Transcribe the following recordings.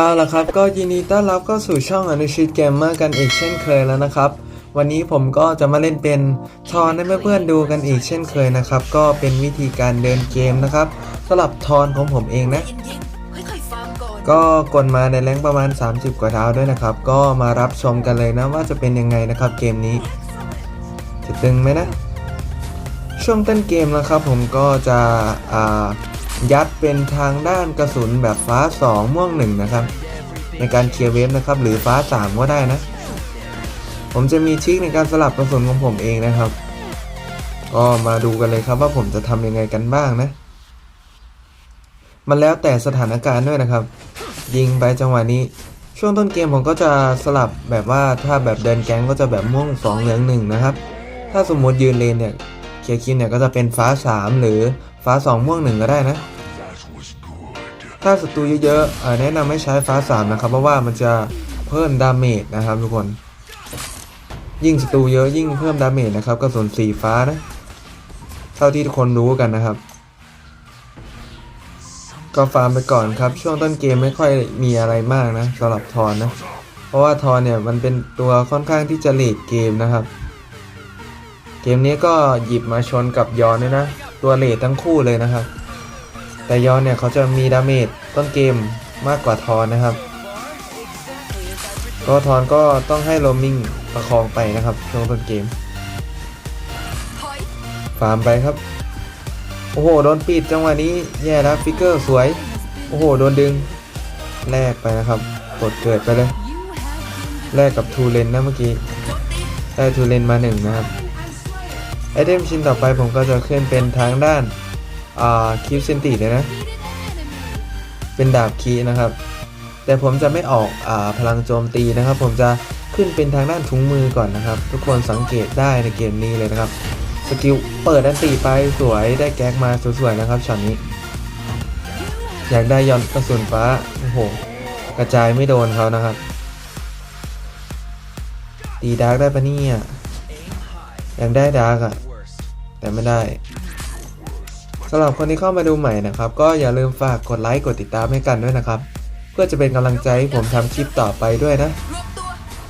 เอาละครับก็ยินดีต้อนรับเข้าสู่ช่องอนุชิตเกมเมอร์กันอีกเช่นเคยแล้วนะครับ วันนี้ผมก็จะมาเล่นเป็นทอนให้เพื่อนๆดูกันอีกเช่นเคยนะครับ ก็เป็นวิธีการเดินเกมนะครับสำหรับทอนของผมเองนะ ก็กดมาในแรงประมาณ 30 กว่าดาวด้วยนะครับ ก็มารับชมกันเลยนะว่าจะเป็นยังไงนะครับเกมนี้ จะตึงไหมนะ ช่วงต้นเกมนะครับ ผมก็จะอ่า ยัดเป็นทางด้านกระสุนแบบฟ้า 2 ม่วง 1 นะครับ ในการเคลียร์เวฟนะครับ หรือฟ้า 3 ก็ได้นะ ผมจะมีทริคในการสลับกระสุนของผมเองนะครับ ก็มาดูกันเลยครับว่าผมจะทำยังไงกันบ้างนะ มันแล้วแต่สถานการณ์ด้วยนะครับ ยิงไปจังหวะนี้ ช่วงต้นเกมผมก็จะสลับแบบว่าถ้าแบบเดินแก๊งก็จะแบบม่วงสองเหลืองหนึ่งนะครับ ถ้าสมมติยืนเลนเนี่ยเคลียร์คินเนี่ยก็จะเป็นฟ้า 3 หรือ ฟ้า2ม่วงหนึ่งก็ได้นะ ถ้าศัตรูเยอะๆแนะนำให้ใช้ฟ้า3นะครับเพราะว่ามันจะเพิ่มดาเมจนะครับทุกคน ยิ่งศัตรูเยอะยิ่งเพิ่มดาเมจนะครับกระสุนสีฟ้านะเท่าที่ทุกคนรู้กันนะครับ ก็ฟาร์มไปก่อนครับ ช่วงต้นเกมไม่ค่อยมีอะไรมากนะสำหรับทอนนะ เพราะว่าทอนเนี่ยมันเป็นตัวค่อนข้างที่จะเลดเกมนะครับ เกมนี้ก็หยิบมาชนกับยอนด้วยนะ ตัวเลดทั้งคู่เลยนะครับ แต่ยอนเนี่ยเขาจะมีดาเมจต้นเกมมากกว่าทอนนะครับ ก็ทอนก็ต้องให้โรมิงประคองไปนะครับช่วงต้นเกม ฟาร์มไปครับ โอ้โห โดนปิดจังหวะนี้แย่แล้วฟิกเกอร์สวย โอ้โห โดนดึงแลกไปนะครับกดเกิดไปเลยแลกกับทูเลนนะเมื่อกี้ ได้ทูเลนมาหนึ่งนะครับ ไอเทมชิ้นต่อไปผมก็จะขึ้นเป็นทางด้านาคิปเซนติเลยนะ เป็นดาบคีนะครับ แต่ผมจะไม่ออกอพลังโจมตีนะครับ ผมจะขึ้นเป็นทางด้านถุงมือก่อนนะครับ ทุกคนสังเกตได้ในเกมนี้เลยนะครับ สกิลเปิดอันตีไปสวยได้แก๊กมาสวยๆนะครับช็อตนี้ อยากได้ยอนกระสุนฟ้าโอ้โหกระจายไม่โดนเขานะครับ ตีดาร์กได้ปะเนี่ย อยากได้ดาร์กอะแต่ไม่ได้สำหรับคนที่เข้ามาดูใหม่นะครับ ก็อย่าลืมฝากกดไลค์กดติดตามให้กันด้วยนะครับ เพื่อจะเป็นกำลังใจให้ผมทำคลิปต่อไปด้วยนะ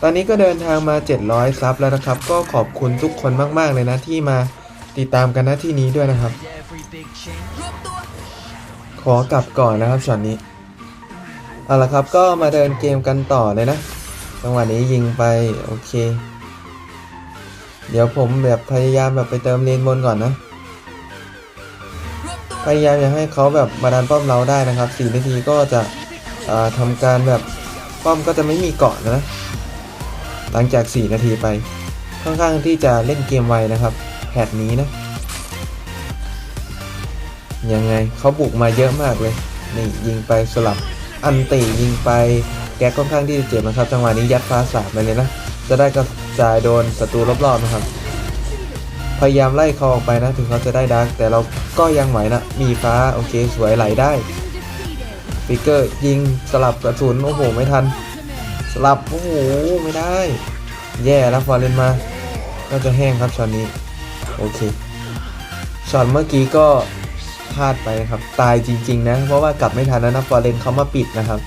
ตอนนี้ก็เดินทางมา 700 ซับแล้วนะครับ ก็ขอบคุณทุกคนมากๆเลยนะที่มาติดตามกันนะที่นี้ด้วยนะครับ ขอกลับก่อนนะครับช็อตนี้เอาละครับก็มาเดินเกมกันต่อเลยนะจังหวะนี้ยิงไปโอเค เดี๋ยวผมแบบพยายามแบบไปเติมเลนบนก่อนนะ พยายามอย่าให้เขาแบบมาดันป้อมเราได้นะครับ4นาทีก็จะอ่าทำการแบบป้อมก็จะไม่มีเกาะนะ หลังจาก 4 นาทีไป ค่อนข้างที่จะเล่นเกมไวนะครับแพทนี้นะ ยังไงเขาบุกมาเยอะมากเลย นี่ยิงไปสลับอันตียิงไปแกค่อนข้างที่จะเจ็บนะครับ จังหวะนี้ยัดฟ้าสาบไปเลยนะ จะได้กระ จ่ายโดนศัตรูรอบๆนะครับ พยายามไล่เขาออกไปนะ ถึงเขาจะได้ดาร์กแต่เราก็ยังไหวนะ มีฟ้าโอเคสวยไหลได้ฟิกเกอร์ยิงสลับกระสุนโอ้โหไม่ทัน สลับโอ้โหไม่ได้ แย่แล้วฟอร์เรนมาก็จะแห้งครับช็อตนี้ โอเคช็อตเมื่อกี้ก็พลาดไปนะครับตายจริง ๆ นะ เพราะว่ากลับไม่ทันแล้วนะฟอร์เรนเขามาปิดนะครับ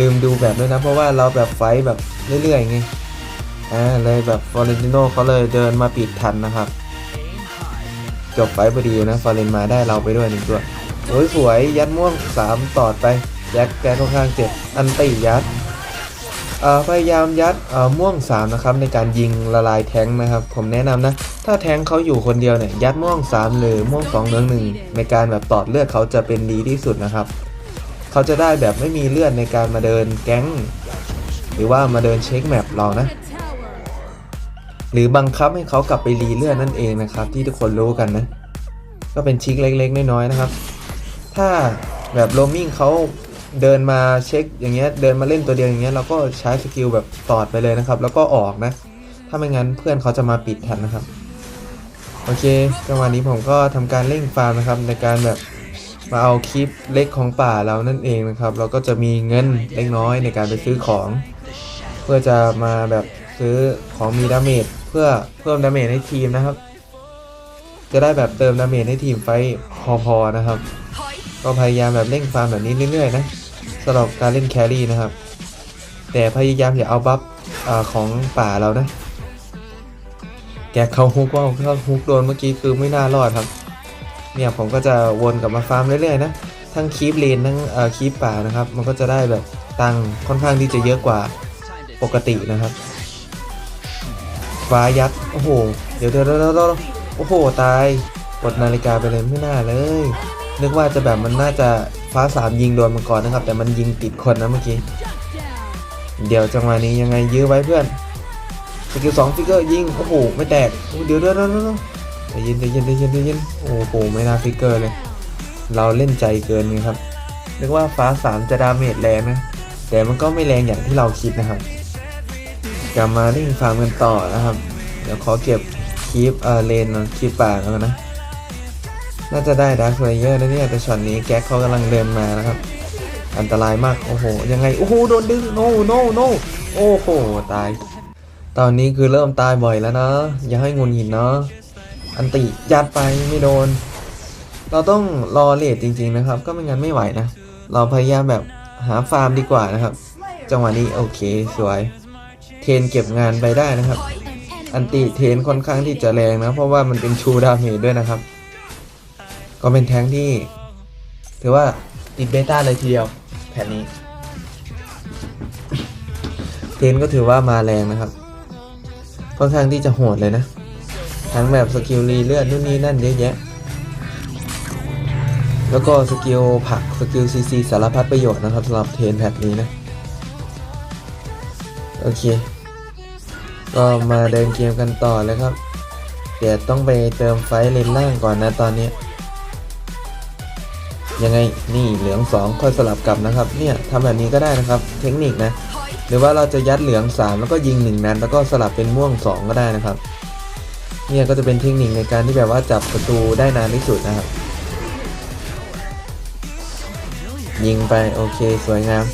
ลืมดูแบบด้วยนะ เพราะว่าเราแบบไฟแบบเรื่อยๆไง อ่าเลยแบบฟอร์เรนติโนเขาเลยเดินมาปิดทันนะครับ จบไฟพอดีนะฟอร์เรนมาได้เราไปด้วยหนึ่งตัวโอ้ยสวยยัดม่วง3ตอดไปยัดแกค่อนข้างเจ็บอันตียัดพยายามยัดม่วง3นะครับในการยิงละลายแทงนะครับ ผมแนะนำนะ ถ้าแทงเขาอยู่คนเดียวเนี่ยยัดม่วง 3 หรือม่วง2เหลือหนึ่งในการแบบตอดเลือดเขาจะเป็นดีที่สุดนะครับ เขาจะได้แบบไม่มีเลือดในการมาเดินแก๊ง หรือว่ามาเดินเช็คแมปเรานะ หรือบังคับให้เขากลับไปรีเลือดนั่นเองนะครับ ที่ทุกคนรู้กันนะ ก็เป็นชิคเล็กๆน้อยๆนะครับ ถ้าแบบโรมิ่งเขาเดินมาเช็คอย่างเงี้ยเดินมาเล่นตัวเดียวอย่างเงี้ยเราก็ใช้สกิลแบบตอดไปเลยนะครับ แล้วก็ออกนะ ถ้าไม่งั้นเพื่อนเขาจะมาปิดทันนะครับ โอเคจังหวะนี้ผมก็ทำการเร่งฟาร์มนะครับ ในการแบบมาเอาคลิปเล็กของป่าเรานั่นเองนะครับ เราก็จะมีเงินเล็กน้อยในการไปซื้อของ เพื่อจะมาแบบซื้อของมีดาเมจ เพื่อเพิ่มดาเมจให้ทีมนะครับ จะได้แบบเติมดาเมจให้ทีมไฟพอๆนะครับ ก็พยายามแบบเร่งฟาร์มแบบนี้เรื่อยๆนะสำหรับการเล่นแครี่นะครับ แต่พยายามอย่าเอาบัฟอของป่าเรานะ แกเขาฮุกว่าเขาฮุกโดนเมื่อกี้คือไม่น่ารอดครับ เนี่ยผมก็จะวนกลับมาฟาร์มเรื่อยๆนะ ทั้งคีปเลนทั้งคีปป่านะครับ มันก็จะได้แบบตังค่อนข้างที่จะเยอะกว่าปกตินะครับ ฟ้ายัด โอ้โหเดี๋ยวเดี๋ยวเดี๋ยวเดี๋ยวโอ้โห ตาย กดนาฬิกาไปเลยไม่น่าเลย นึกว่าจะแบบมันน่าจะฟ้าสามยิงโดนมันก่อนนะครับ แต่มันยิงติดคนนะเมื่อกี้ เดี๋ยวจังหวะนี้ยังไงยื้อไว้เพื่อนสกิลสองฟิกเกอร์ยิง โอ้โห ไม่แตก เดี๋ยวเดี๋ยวเดี๋ยวเดี๋ยวใจเย็นใจเย็นใจเย็นใจเย็นโอ้โห ไม่น่าฟิกเกอร์เลย เราเล่นใจเกินไงครับ นึกว่าฟ้าสามจะดาเมจแรงนะ แต่มันก็ไม่แรงอย่างที่เราคิดนะครับ กลับมาเล่นฟาร์มกันต่อนะครับ เดี๋ยวขอเก็บคีปเออเลนนะคีปป่าแล้วนนะ น่าจะได้ดาร์คเลเยอร์นะเนี่ยแต่ช็อตนี้แก๊กเขากำลังเดินมานะครับ อันตรายมาก โอ้โห ยังไง โอ้โห โดนดึง โนโนโนโอ้โห ตาย ตอนนี้คือเริ่มตายบ่อยแล้วนะ อย่าให้งุนหินเนาะอันติยัดไปไม่โดน เราต้องรอเลทจริง ๆนะครับ ก็ไม่งั้นไม่ไหวนะ เราพยายามแบบหาฟาร์มดีกว่านะครับ จังหวะนี้โอเคสวย เทนเก็บงานไปได้นะครับ อันติเทนค่อนข้างที่จะแรงนะ เพราะว่ามันเป็นชูดาเมจด้วยนะครับ ก็เป็นแทงที่ ถือว่าติดเบต้าเลยทีเดียวแผ่นนี้ เทนก็ถือว่ามาแรงนะครับ ค่อนข้างที่จะโหดเลยนะ ทั้งแบบสกิลรีเลือดนู่นนี่นั่นเยอะแยะ แล้วก็สกิลผักสกิลซีซีสารพัดประโยชน์นะครับสำหรับเทนแพทนี้นะ โอเค ก็มาเดินเกมกันต่อเลยครับ เดี๋ยวต้องไปเติมไฟเลนล่างก่อนนะตอนนี้ ยังไงนี่เหลือง2ค่อยสลับกลับนะครับ เนี่ยทำแบบนี้ก็ได้นะครับ เทคนิคนะ หรือว่าเราจะยัดเหลือง3แล้วก็ยิง1นัดแล้วก็สลับเป็นม่วง2ก็ได้นะครับ เนี่ยก็จะเป็นเทคนิคในการที่แบบว่าจับประตูได้นานที่สุดนะครับ ยิงไปโอเคสวยงาม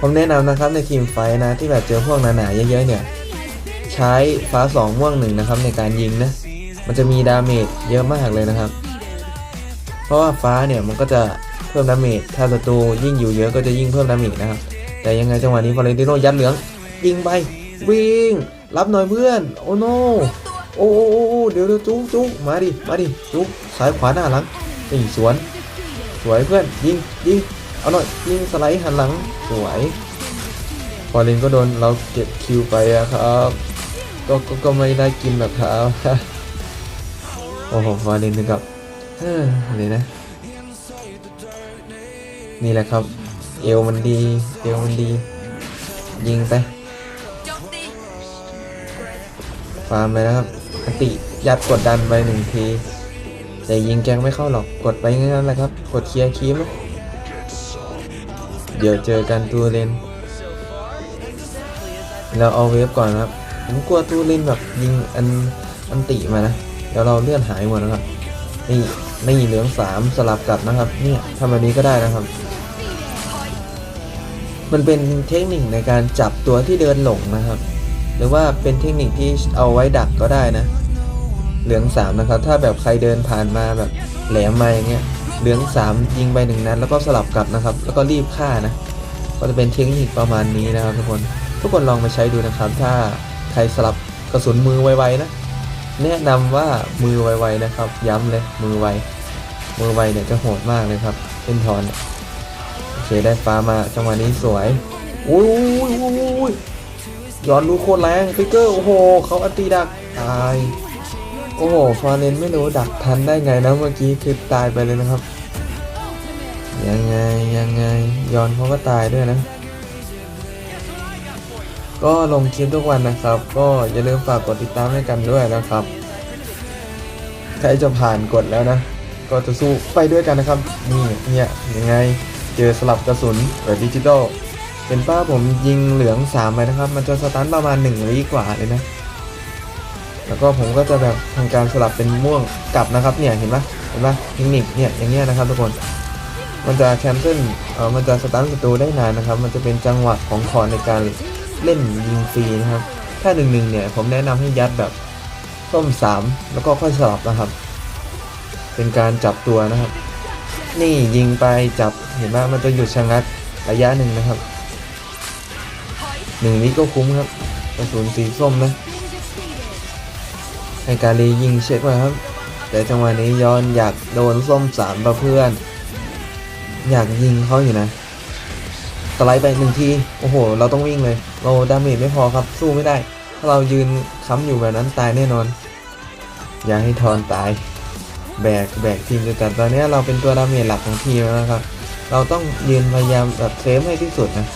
ผมแนะนำนะครับในทีมไฟนะที่แบบเจอพวกหนาๆเยอะๆเนี่ย ใช้ฟ้าสองม่วงหนึ่งนะครับในการยิงนะ มันจะมีดาเมจเยอะมากเลยนะครับ เพราะว่าฟ้าเนี่ยมันก็จะเพิ่มดาเมจถ้าศัตรูยิ่งอยู่เยอะก็จะยิ่งเพิ่มดาเมจนะครับ แต่ยังไงจังหวะนี้ฟอเรนติโนยัดเหลืองยิงไปวิ่งรับหน่อยเพื่อนโอ้โนโอ้โอ้โอ้โอ้เดี๋ยวเดี๋ยวจุ๊จุ๊มาดิมาดิจุ๊กซ้ายขวาหน้าหลังนี่สวน สวยเพื่อนยิงยิงเอาหน่อยยิงสไลด์หันหลังสวยฟอร์เรนก็โดนเราเก็บคิวไปอะครับ ก็ก็ก็ไม่ได้กินหรอกครับ โอ้โหฟอร์เรนถึงกับเฮ้อเลยนะ นี่แหละครับ เอวมันดี เอวมันดี ยิงไปฟาร์มไปนะครับอติยัดกดดันไปหนึ่งทีแต่ยิงแกงไม่เข้าหรอก กดไปงั้นแหละครับ กดเคลียร์คีมเดี๋ยวเจอกันตัวเลนเราเอาเวฟก่อนครับ ผมกลัวตัวเลนแบบยิงอันอันติมานะ เดี๋ยวเราเลื่อนหายหมดนะครับ นี่นี่เหลืองสามสลับกลับนะครับ เนี่ยทำแบบนี้ก็ได้นะครับ มันเป็นเทคนิคในการจับตัวที่เดินหลงนะครับ หรือว่าเป็นเทคนิคที่เอาไว้ดักก็ได้นะ เหลืองสามนะครับ ถ้าแบบใครเดินผ่านมาแบบแหลมมาอย่างเงี้ย เหลืองสามยิงไปหนึ่งนัดแล้วก็สลับกลับนะครับ แล้วก็รีบฆ่านะ ก็จะเป็นเทคนิคประมาณนี้นะครับทุกคน ทุกคนลองมาใช้ดูนะครับ ถ้า ใครสลับกระสุนมือไวๆนะ แนะนำว่ามือไวๆนะครับ ย้ำเลยมือไว มือไวเนี่ยจะโหดมากเลยครับเล่นทอนโอเคได้ฟ้ามาจังหวะนี้สวยอุ้ยอุ้ยอุ้ยอุ้ยย้อนรู้โคตรแรงฟิกเกอร์โอ้โหเขาอัตีดักตายโอ้โหฟอร์เรนไม่รู้ดักทันได้ไงนะเมื่อกี้คือตายไปเลยนะครับ ยังไงยังไงย้อนเขาก็ตายด้วยนะ ก็ลงคลิปทุกวันนะครับ ก็อย่าลืมฝากกดติดตามให้กันด้วยนะครับใครจะผ่านกดแล้วนะ ก็จะสู้ไปด้วยกันนะครับ นี่เนี่ยยังไงเจอสลับกระสุนแบบดิจิตอลเป็นป้าผมยิงเหลืองสามไปนะครับ มันจะสตันประมาณหนึ่งวิกว่าเลยนะ แล้วก็ผมก็จะแบบทำการสลับเป็นม่วงกลับนะครับ เนี่ยเห็นปะเห็นปะเทคนิคเนี่ยอย่างเงี้ยนะครับทุกคน มันจะแคนเซิลเออมันจะสตันศัตรูได้นานนะครับ มันจะเป็นจังหวะของคอในการ เล่นยิงฟรีนะครับ ถ้าหนึ่งหนึ่งเนี่ยผมแนะนำให้ยัดแบบส้มสามแล้วก็ค่อยสลับนะครับ เป็นการจับตัวนะครับ นี่ยิงไปจับเห็นไหมมันจะหยุดชะงักระยะหนึ่งนะครับหนึ่งวิก็คุ้มครับกระสุนสีส้มนะให้การียิงเช็คไว้ครับ แต่จังหวะนี้ย้อนอยากโดนส้มสามประเพื่อน อยากยิงเขาอยู่นะสไลด์ไปหนึ่งที โอ้โห เราต้องวิ่งเลย เราดาเมจไม่พอครับสู้ไม่ได้ ถ้าเรายืนค้ำอยู่แบบนั้นตายแน่นอน อย่าให้ทอนตาย แบกแบกทีมด้วยกันตอนนี้เราเป็นตัวดาเมจหลักของทีมแล้วนะครับ เราต้องยืนพยายามแบบเซฟให้ที่สุดนะ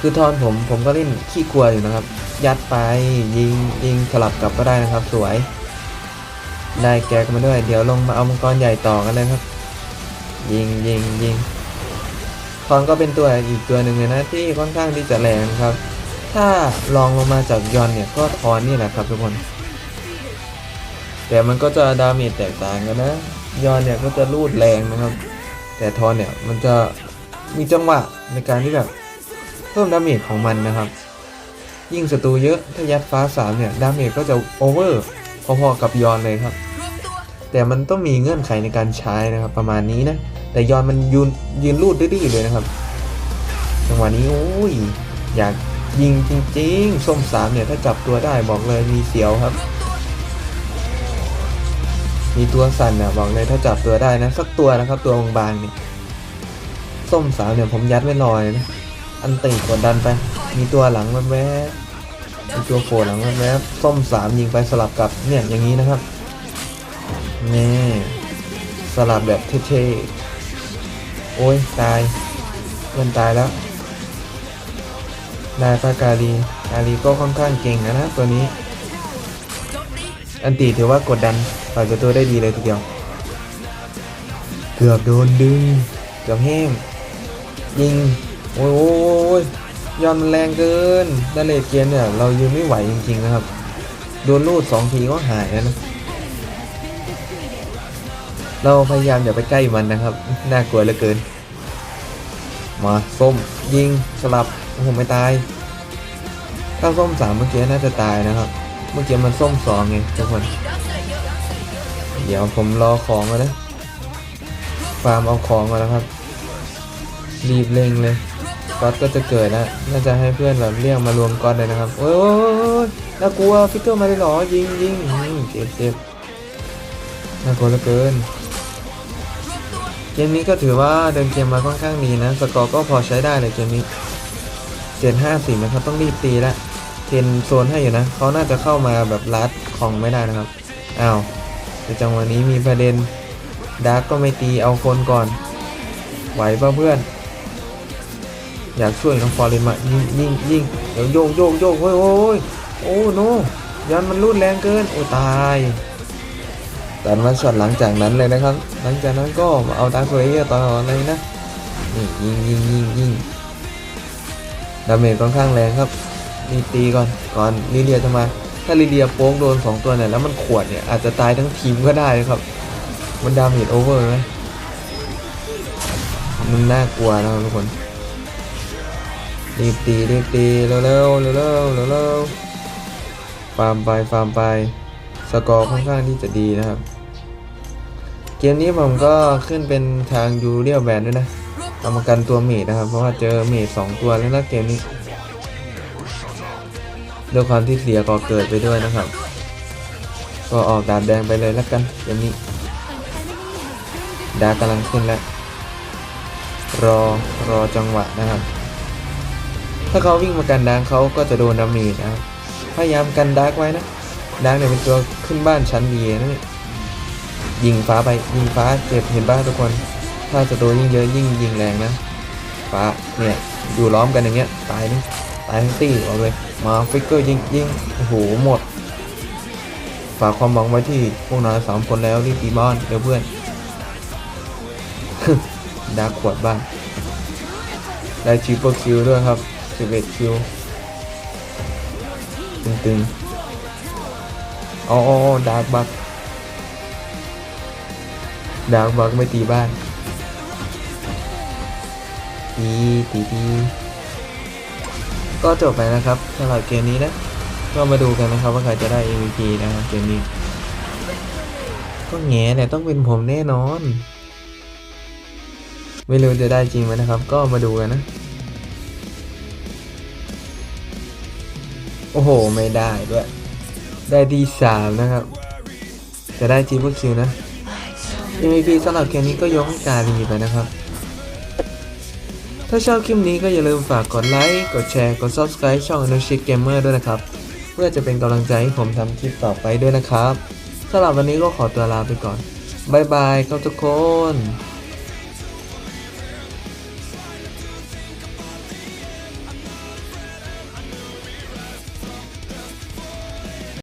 คือทอนผมผมก็เล่นขี้กลัวอยู่นะครับ ยัดไปยิงยิงสลับกลับก็ได้นะครับ สวย ได้แก๊กมาด้วย เดี๋ยวลงมาเอามังกรใหญ่ต่อกันเลยครับ ยิงยิงยิง ทอนก็เป็นตัวอีกตัวหนึ่งเลยนะที่ค่อนข้างที่จะแรงครับ ถ้าลองลงมาจากยอนเนี่ยก็ทอนนี่แหละครับทุกคน แต่มันก็จะดาเมจแตกต่างกันนะ ยอนเนี่ยก็จะรูดแรงนะครับ แต่ทอนเนี่ยมันจะมีจังหวะในการที่แบบเพิ่มดาเมจของมันนะครับ ยิ่งศัตรูเยอะถ้ายัดฟ้าสามเนี่ยดาเมจก็จะโอเวอร์พอๆกับยอนเลยครับ แต่มันต้องมีเงื่อนไขในการใช้นะครับประมาณนี้นะ แต่ยอนมันยืนยืนรูดดื้อๆเลยนะครับจังหวะนี้โอ้ยอยากยิงจริงๆ ส้มสามเนี่ยถ้าจับตัวได้บอกเลยมีเสียวครับ มีตัวสั่นเนี่ยบอกเลยถ้าจับตัวได้นะสักตัวนะครับ ตัวบางๆเนี่ยส้มสามเนี่ยผมยัดไว้รอยนะอันตีกดดันไป มีตัวหลังแวบๆมีตัวโผล่หลังแวบๆส้มสามยิงไปสลับกับเนี่ยอย่างนี้นะครับนี่สลับแบบเท่ๆ อ้ย ตายเพื่นตายแล้วได้ปากาลีกาลีก็ค่อนข้างเก่งนะนะตัวนี้ อันตีถือว่ากดดันปล่อยตัวได้ดีเลยทีเดียว เกือบโดนดึง เกือบแห้ง ยิง โอ้ยโอ้ยโอ้ยยอนมันแรงเกินดาเลตเกียนเนี่ยเรายืนไม่ไหวจริงๆนะครับ โดนลูดสองทีก็หายแล้วนะ เราพยายามอย่าไปใกล้มันนะครับ น่ากลัวเหลือเกิน มาส้มยิงสลับโอ้โหไม่ตาย ถ้าส้มสามเมื่อกี้น่าจะตายนะครับ เมื่อกี้มันส้มสองไงทุกคน เดี๋ยวผมรอของก่อนนะฟาร์มเอาของก่อนนะครับ รีบเร่งเลยก๊อตก็จะเกิดแล้วน่าจะให้เพื่อนแบบเรียกมารวมก๊อตเลยนะครับ โอ้ยน่ากลัวฟิกเกอร์มาเลยหรอยิงยิงเจ็บเจ็บน่ากลัวเหลือเกิน เกมนี้ก็ถือว่าเดินเกมมาค่อนข้างดีนะ สกอร์ก็พอใช้ได้เลยเกมนี้เจ็ดห้าสิบนะครับต้องรีบตีแล้วเทนโซนให้อยู่นะเขาน่าจะเข้ามาแบบลัดของไม่ได้นะครับอ้าวแต่จังหวะนี้มีประเด็นดาร์กก็ไม่ตีเอาคนก่อน ไหวป่ะเพื่อน อยากช่วยน้องฟอร์เรนมายิงยิงยิงเดี๋ยวโยกโยกโยกโอ้ยโอ้ยโอ้โนยันมันรุนแรงเกิน โอ้ตาย แต่มาช็อตหลังจากนั้นเลยนะครับ หลังจากนั้นก็มาเอาดาร์คเลเยอร์ต่อเลยนะนี่ยิงยิงยิงยิงดาเมจค่อนข้างแรงครับนี่ตีก่อนก่อนลิเลียจะมา ถ้าลิเลียโป๊กโดนสองตัวเนี่ยแล้วมันขวดเนี่ยอาจจะตายทั้งทีมก็ได้ครับ มันดาเมจโอเวอร์ไหมมันน่ากลัวนะครับทุกคนรีบตีรีบตีเร็วเร็วเร็วเร็วเร็วเร็วฟาร์มไปฟาร์มไป สกอร์ค่อนข้างที่จะดีนะครับ เกมนี้ผมก็ขึ้นเป็นทางยูเรียลแบนด้วยนะรวมทำกันตัวเมดนะครับ เพราะว่าเจอเมดสองตัวแล้วนะเกมนี้ด้วยความที่เสียก่อเกิดไปด้วยนะครับ ก็ออกดาบแดงไปเลยแล้วกันเกมนี้ ดาร์กกำลังขึ้นแล้ว รอรอจังหวะนะครับ ถ้าเขาวิ่งมากันดาร์กเขาก็จะโดนดาเมจนะครับพยายามกันดาร์กไว้นะดาร์กเนี่ยเป็นตัวขึ้นบ้านชั้นดีนะเนี่ย ยิงฟ้าไปยิงฟ้าเจ็บเห็นบ้าทุกคน ถ้าศัตรูยิ่งเยอะยิ่งยิงแรงนะ ฟ้าเนี่ยอยู่ล้อมกันอย่างเงี้ยตายนี่ตายทั้งตีเอาเลยมาฟิกเกอร์ยิงยิงโอ้โหหมด ฝากความหวังไว้ที่พวกนายสามคนแล้วรีบตีบ้านเดี๋ยวเพื่อนดาขวดบ้านได้ชิปเปอร์คิวด้วยครับ11คิวตึงๆอ๋อดาร์กบัก ดาร์กบักไม่ตีบ้านตีตีตีก็จบไปนะครับสำหรับเกมนี้นะ ก็มาดูกันนะครับว่าใครจะได้ MVP นะครับเกมนี้ ก็แง่เนี่ยต้องเป็นผมแน่นอน ไม่รู้จะได้จริงไหมนะครับ ก็มาดูกันนะ โอ้โห ไม่ได้ด้วย ได้ดีสามนะครับ จะได้จีบคิวนะ MVP สำหรับเกมนี้ก็ยกให้กาลีไปนะครับ ถ้าชอบคลิปนี้ก็อย่าลืมฝากกดไลค์ กดแชร์ กด Subscribe ช่อง o n o s h i k Gamer ด้วยนะครับ เพื่อจะเป็นกำลังใจให้ผมทำคลิปต่อไปด้วยนะครับสำหรับวันนี้ก็ขอตัวลาไปก่อนบายบายครับทุกคน